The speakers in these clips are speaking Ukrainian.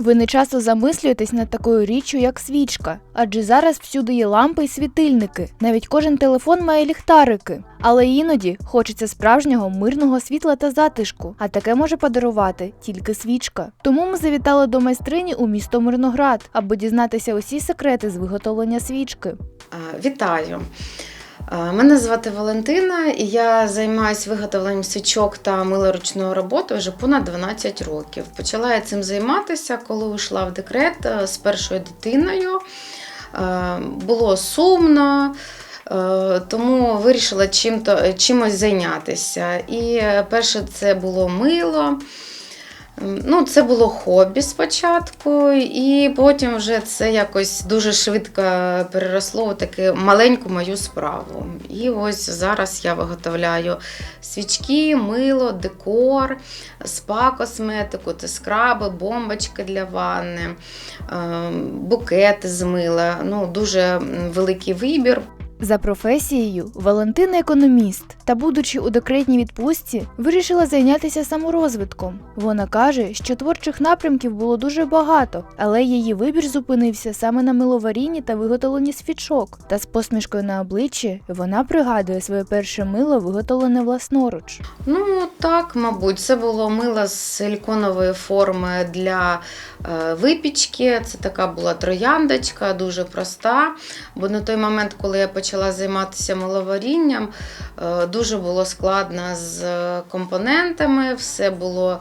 Ви не часто замислюєтесь над такою річчю, як свічка, адже зараз всюди є лампи і світильники. Навіть кожен телефон має ліхтарики. Але іноді хочеться справжнього мирного світла та затишку, а таке може подарувати тільки свічка. Тому ми завітали до майстрині у місто Мирноград, аби дізнатися усі секрети з виготовлення свічки. Вітаю! Е, Мене звати Валентина, і я займаюся виготовленням свічок та милоручної роботи вже понад 12 років. Почала я цим займатися, коли йшла в декрет е, з першою дитиною. Е, Було сумно, тому вирішила чимось зайнятися. І перше це було мило. Ну, це було хобі спочатку, і потім вже це якось дуже швидко переросло у таку маленьку мою справу. І ось зараз я виготовляю свічки, мило, декор, спа-косметику, скраби, бомбочки для ванни, ем, букети з мила. Ну, дуже великий вибір. За професією Валентина економіст та, будучи у декретній відпустці, вирішила зайнятися саморозвитком. Вона каже, що творчих напрямків було дуже багато, але її вибір зупинився саме на миловарінні та виготовленні свічок. Та з посмішкою на обличчі вона пригадує своє перше мило, виготовлене власноруч. Ну, так, мабуть, це було мило з силіконової форми для е, випічки. Це така була трояндочка, дуже проста. Бо на той момент, коли я почала займатися миловарінням, е, дуже було складно з компонентами, все було.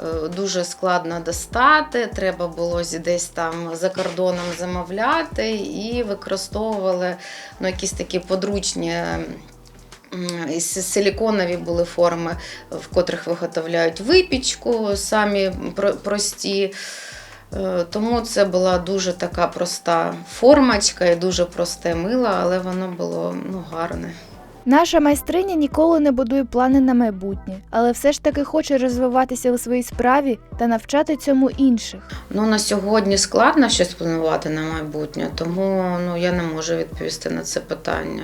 е, Дуже складно достати, треба було десь там за кордоном замовляти і використовували ну, якісь такі подручні силіконові були форми, в котрих виготовляють випічку, самі прості. Е, Тому це була дуже така проста формочка і дуже просте мило, але воно було ну, гарне. Наша майстриня ніколи не будує плани на майбутнє, але все ж таки хоче розвиватися у своїй справі та навчати цьому інших. Ну, на сьогодні складно щось планувати на майбутнє, тому ну, я не можу відповісти на це питання.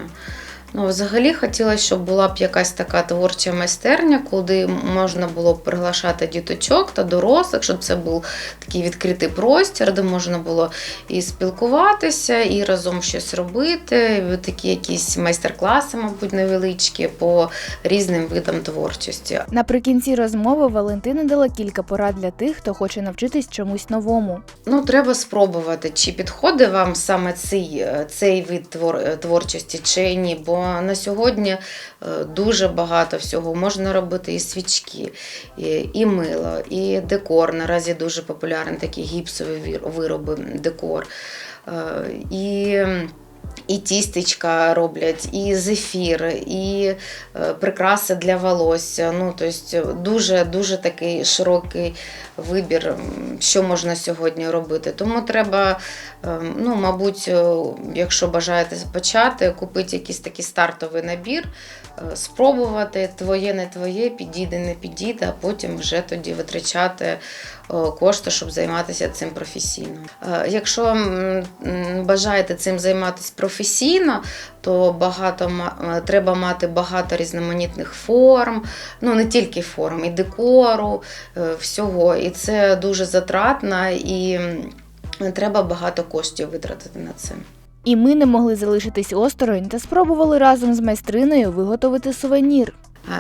Ну, взагалі хотілося, щоб була б якась така творча майстерня, куди можна було б приглашати діточок та дорослих, щоб це був такий відкритий простір, де можна було і спілкуватися, і разом щось робити. Такі якісь майстер-класи, мабуть, невеличкі по різним видам творчості. Наприкінці розмови Валентина дала кілька порад для тих, хто хоче навчитись чомусь новому. Ну, треба спробувати, чи підходить вам саме цей, е, цей вид твор, е, творчості, чи ні. Бо на сьогодні е, дуже багато всього. Можна робити і свічки, і, мило, і декор. Наразі дуже популярні такі гіпсові вироби, декор. Е, І і тістечка роблять, і зефір, і е, прикраси для волосся. Ну, тобто дуже, дуже такий широкий вибір, що можна сьогодні робити. Тому треба, е, ну, мабуть, е, якщо бажаєте почати, купити якийсь такий стартовий набір, спробувати твоє, не твоє, підійде, не підійде, а потім вже тоді витрачати е, кошти, щоб займатися цим професійно. Е, Якщо бажаєте цим займатися професійно, то багато е, треба мати багато різноманітних форм, ну не тільки форм, і декору, е, всього. І це дуже затратно, і треба багато коштів витратити на це. І ми не могли залишитись осторонь та спробували разом з майстриною виготовити сувенір.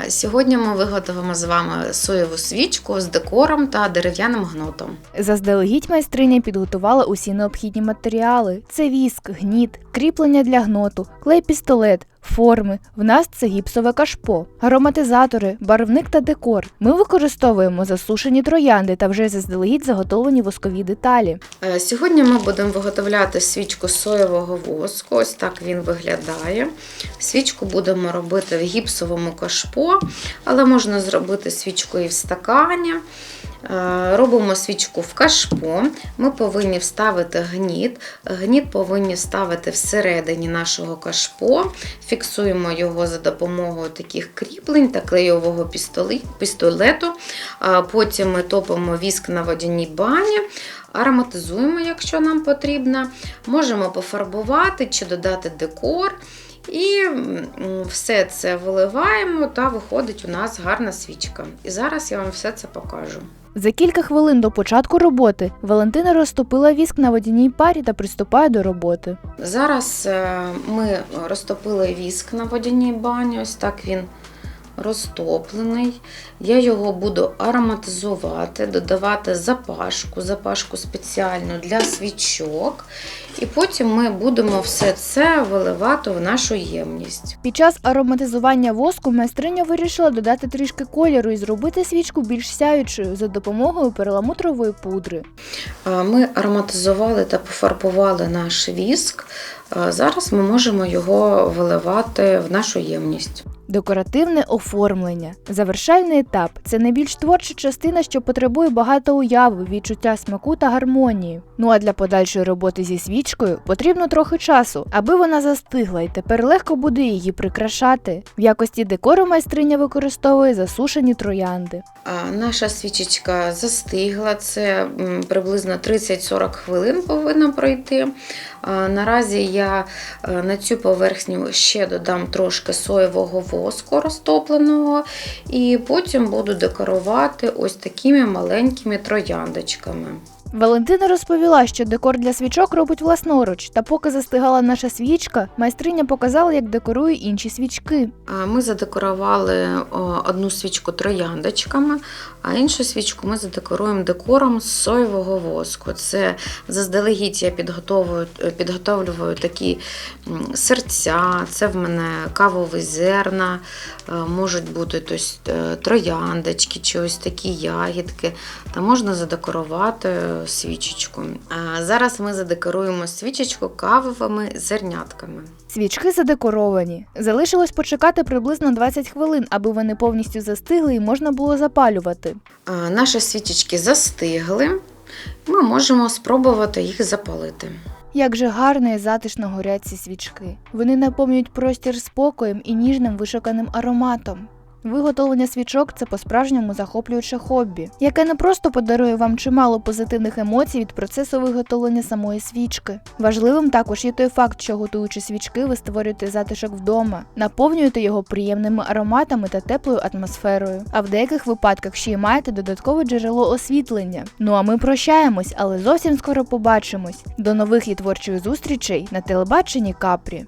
Сьогодні ми виготовимо з вами соєву свічку з декором та дерев'яним гнотом. Заздалегідь майстриня підготувала усі необхідні матеріали: це віск, гніт, кріплення для гноту, клей-пістолет, форми. В нас це гіпсове кашпо, ароматизатори, барвник та декор. Ми використовуємо засушені троянди та вже заздалегідь заготовлені воскові деталі. Е, Сьогодні ми будемо виготовляти свічку соєвого воску. Ось так він виглядає. Свічку будемо робити в гіпсовому кашпо, але можна зробити свічку і в стакані. Е, Робимо свічку в кашпо. Ми повинні вставити гніт. Гніт повинні вставити всередині нашого кашпо. Фіксуємо його за допомогою таких кріплень та клейового пістолету. Потім ми топимо віск на водяній бані. Ароматизуємо, якщо нам потрібно. Можемо пофарбувати чи додати декор. І все це виливаємо та виходить у нас гарна свічка. І зараз я вам все це покажу. За кілька хвилин до початку роботи Валентина розтопила віск на водяній парі та приступає до роботи. Зараз е, ми розтопили віск на водяній бані, ось так він розтоплений. Я його буду ароматизувати, додавати запашку, запашку спеціальну для свічок. І потім ми будемо все це виливати в нашу ємність. Під час ароматизування воску майстриня вирішила додати трішки кольору і зробити свічку більш сяючою за допомогою перламутрової пудри. Ми ароматизували та пофарбували наш віск. Зараз ми можемо його виливати в нашу ємність. Декоративне оформлення. Завершальний етап це найбільш творча частина, що потребує багато уяви, відчуття смаку та гармонії. Ну а для подальшої роботи зі свічкою потрібно трохи часу, аби вона застигла, і тепер легко буде її прикрашати. В якості декору майстриня використовує засушені троянди. А, Наша свічечка застигла, це приблизно 30-40 хвилин повинна пройти. Наразі я е, на цю поверхню ще додам трошки соєвого воску розтопленого, і потім буду декорувати ось такими маленькими трояндочками. Валентина розповіла, що декор для свічок робить власноруч, та поки застигала наша свічка, майстриня показала, як декорує інші свічки. Ми задекорували одну свічку трояндочками, а іншу свічку ми задекоруємо декором з соєвого воску. Це заздалегідь я підготовую, підготовлюю такі серця, це в мене кавові зерна, е, можуть бути тось, е, трояндочки чи ось такі ягідки. Та можна задекорувати свічечку. А Зараз ми задекоруємо свічечку кавовими зернятками. Свічки задекоровані. Залишилось почекати приблизно 20 хвилин, аби вони повністю застигли і можна було запалювати. Наші свічечки застигли. Ми можемо спробувати їх запалити. Як же гарно і затишно горять ці свічки. Вони наповнюють простір спокоєм і ніжним вишуканим ароматом. Виготовлення свічок це по-справжньому захоплююче хобі, яке не просто подарує вам чимало позитивних емоцій від процесу виготовлення самої свічки. Важливим також є той факт, що готуючи свічки, ви створюєте затишок вдома, наповнюєте його приємними ароматами та теплою атмосферою. А в деяких випадках ще й маєте додаткове джерело освітлення. Ну а ми прощаємось, але зовсім скоро побачимось. До нових і творчих зустрічей на телебаченні Капрі.